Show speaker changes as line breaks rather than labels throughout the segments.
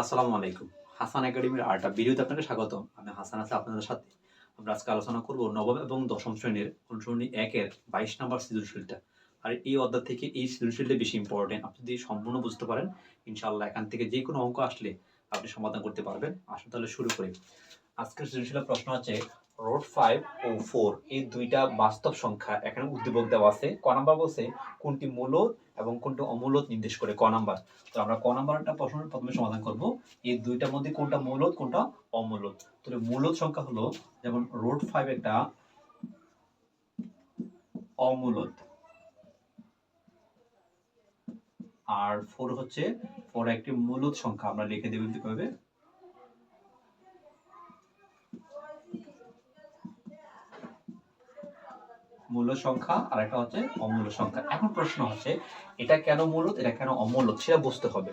আসসালামু আলাইকুম। হাসান একাডেমির আর্টা ভিডিওতে আপনাকে স্বাগত আমি হাসান আছি আপনাদের সাথে। আমরা আজকে আলোচনা করব নবম এবং দশম শ্রেণির অনুসরণী একের বাইশ নম্বর সৃজনশীলটা। আর এই অধ্যায় থেকে এই সৃজনশীলটা বেশি ইম্পর্টেন্ট আপনি যদি সম্পূর্ণ বুঝতে পারেন, ইনশাআল্লাহ এখান থেকে যে কোনো অঙ্ক আসলে আপনি সমাধান করতে পারবেন। আসুন তাহলে শুরু করি। আজকের সৃজনশীলের প্রশ্ন আছে রোড ফাইভ ও ফোর এই দুইটা বাস্তব সংখ্যা এখানে উদ্দীপক দেওয়া আছে। ক নাম্বার বলছে, কোনটি মূলত এবং কোনটি অমূলত নির্দেশ করে? ক নাম্বার। তো আমরা ক নাম্বারটা প্রশ্ন প্রথমে সমাধান করব। এই দুইটার মধ্যে কোনটা মূলত কোনটা অমূলত তাহলে মূলত সংখ্যা হলো যেমন রোড ফাইভ একটা অমূলত আর ফোর হচ্ছে ফোর একটি মূলত সংখ্যা। আমরা লিখে দেব কীভাবে? মূল সংখ্যা আর একটা হচ্ছে অমূল সংখ্যা এখন প্রশ্ন হচ্ছে, এটা কেন মূলত, এটা কেন অমূলত সেটা বুঝতে হবে।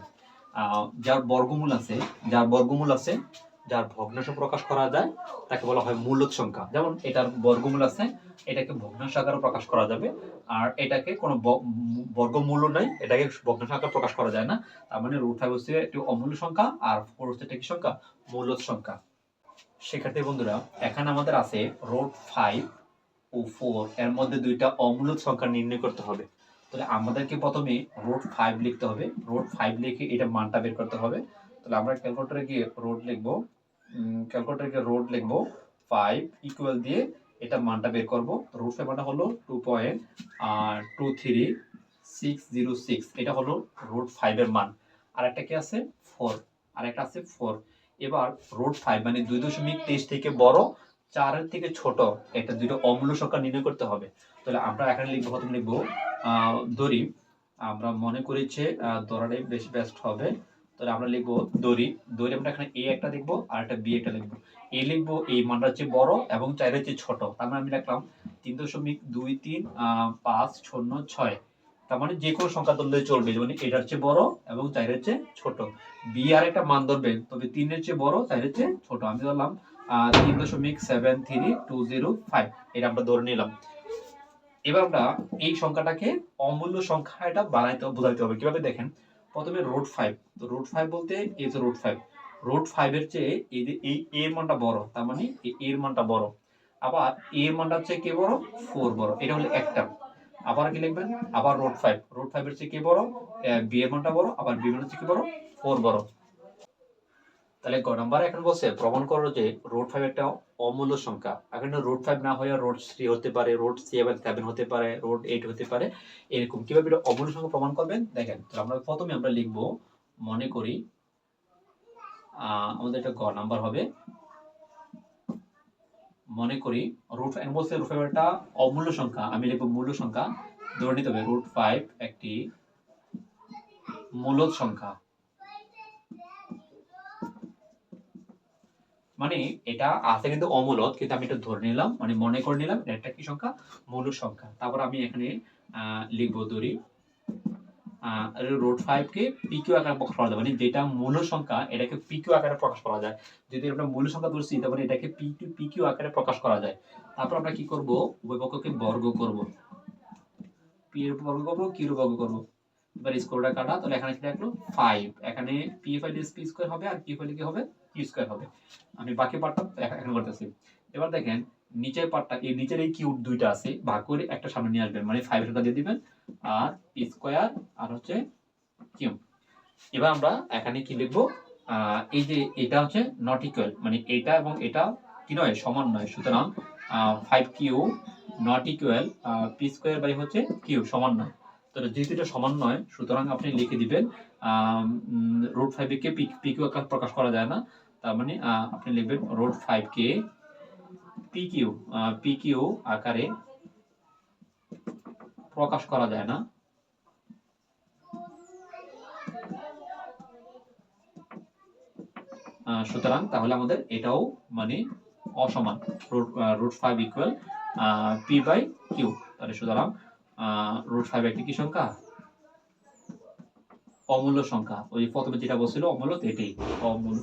যার বর্গমূল আছে, যার বর্গমূল আছে, যার ভগ্নাংশ প্রকাশ করা যায়, তাকে বলা হয় মূলত সংখ্যা যেমন এটার বর্গমূল আছে, এটাকে ভগ্নাংশ আকারে প্রকাশ করা যাবে, আর এটাকে কোনো বর্গমূল্য নাই, এটাকে ভগ্নাংশ আকারে প্রকাশ করা যায় না। তার মানে রুট ফাইভ হচ্ছে একটি অমূল্য সংখ্যা আর ফোর হচ্ছে একটা সংখ্যা মূলত সংখ্যা শিক্ষার্থী বন্ধুরা, এখানে আমাদের আছে রোড ফাইভ ও ফোর এর মধ্যে দুইটা অমূলত সংখ্যা নির্ণয় করতে হবে। তাহলে আমাদেরকে প্রথমে রোড ফাইভ লিখতে হবে। রোড ফাইভ লিখে এটা মানটা বের করতে হবে। তাহলে আমরা ক্যালকুলেটরে গিয়ে রোড লিখব ক্যালকুলেটরে গিয়ে রোড লিখব ফাইভ ইকুয়াল দিয়ে এটা মানটা বের করব। রুট ফাইভ মানটা হলো two point two three six zero six এটা হলো রুট ফাইভের মান। আর একটা কি আছে? ফোর আর একটা আছে ফোর এবার রুট ফাইভ মানে দুই দশমিক তেইশ থেকে বড় চারের থেকে ছোট এটা দুটো অমূল্য সংখ্যা নির্ণয় করতে হবে। তাহলে আমরা এখানে লিখব, প্রথমে লিখব দড়ি। আমরা মনে করেছে দড়াটাই বেশি বেস্ট হবে। তাহলে আমরা লিখব দড়ি। দড়ি আমরা এখানে এ একটা লিখব আর একটা বি একটা লিখব। এ লিখব এই মানটা হচ্ছে বড় এবং চারের হচ্ছে ছোট। তার মানে আমি লিখলাম তিন দশমিক দুই তিন পাঁচ শূন্য ছয়। তার মানে যে কোনো সংখ্যা ধরলে চলবে। যেমন এটার চেয়ে বড় এবং চারের চেয়ে ছোট। বি আর একটা মান ধরবেন তবে তিনের চেয়ে বড়, চারের চেয়ে ছোট। আমি ধরলাম তিন দশমিক seven three two zero five এটা আমরা ধরে নিলাম। এবার আমরা এই সংখ্যাটাকে অমূল্য সংখ্যা এটা বানাইতে, বোঝাইতে হবে। কীভাবে দেখেন? প্রথমে রোড ফাইভ তো রোড ফাইভ বলতে এই যে রোড ফাইভ রোড ফাইভ এর চেয়ে এই যে এই এর মানটা বড়, তার মানে এর মানটা বড়। আবার এর মানটা হচ্ছে কে বড়? ফোর বড়। এটা হলো একটা। আবার কি লিখবেন? আবার রোড ফাইভ রোড ফাইভ এর চেয়ে কে বড়? বি এর মানটা বড়, আবার বি মানটা হচ্ছে কি বড়? ফোর বড়। তাহলে গ নাম্বার এখন বলছে, প্রমাণ করো যে রোড ফাইভ একটা অমূল্য সংখ্যা। এখানে রোড ফাইভ না হয়ে রোড থ্রি হতে পারে রোড সেভেন সেভেন হতে পারে রোড এইট হতে পারে, এরকম কীভাবে এটা অমূল্য সংখ্যা প্রমাণ করবেন? দেখেন তো আমরা প্রথমে আমরা লিখব, মনে করি আমাদের একটা গ নাম্বার হবে, মনে করি রুট ফাইভ বলছে রুট ফাইভ একটা অমূল্য সংখ্যা, আমি লিখব মূল্য সংখ্যা, ধরে নিতে হবে রুট ফাইভ একটি মূলত সংখ্যা। মানে এটা আছে কিন্তু অমূলত, কিন্তু আমি এটা ধরে নিলাম মানে মনে করে নিলাম এটা একটা কি সংখ্যা? মূল সংখ্যা। তারপর আমি এখানে লিখব ধরি রোড ফাইভ কে পিকিউ আকারে প্রকাশ করা যায়। মানে যেটা মূল সংখ্যা, এটাকে পিকিউ আকারে প্রকাশ করা যায়। যদি আমরা মূল সংখ্যা ধরছি, তারপরে এটাকে পিকিউ পিকিউ আকারে প্রকাশ করা যায়। তারপর আমরা কি করব? উভয় পক্ষকে বর্গ করব। পি এর বর্গ করব কিউ এর বর্গ করব। এবার স্কোয়ারটা কাটা, তাহলে এখানে কি থাকল ফাইভ এখানে পি ফাইভ পি স্কোয়ার হবে, আর কিউ ফাইভ কি হবে? কিউ স্কোয়ার হবে। আমি বাকি পার্টটা এখানে করতেছি। এবার দেখেন, নিচের পার্টটা এই নিচের এই কিউব দুইটা আছে, ভাগ করে একটা সামনে নিয়ে আসবেন। মানে ফাইভ সংখ্যা দিয়ে দিবেন, আর স্কোয়ার আর হচ্ছে কিউব এবার আমরা এখানে কি লিখব? এই যে এটা হচ্ছে নট ইকুয়াল মানে এটা এবং এটা কি নয়, সমান নয়। সুতরাং five q not equal p square by হচ্ছে কিউ সমান নয়। তো যেহেতু এটা সমান নয়, সুতরাং আপনি লিখে দিবেন রোড ফাইভ কে পি কিউ প্রকাশ করা যায় না। তার মানে আপনি লিখবেন রোড ফাইভ কে পি কিউ পি কিউ আকারে প্রকাশ করা যায় না। সুতরাং তাহলে আমাদের এটাও মানে অসমান। Root five equal p by q তাহলে সুতরাং রুট ফাইভ একটি কি সংখ্যা? অমূল্য সংখ্যা। ওই প্রথমে যেটা বলছিল, অমূল্য এটাই। অমূল্য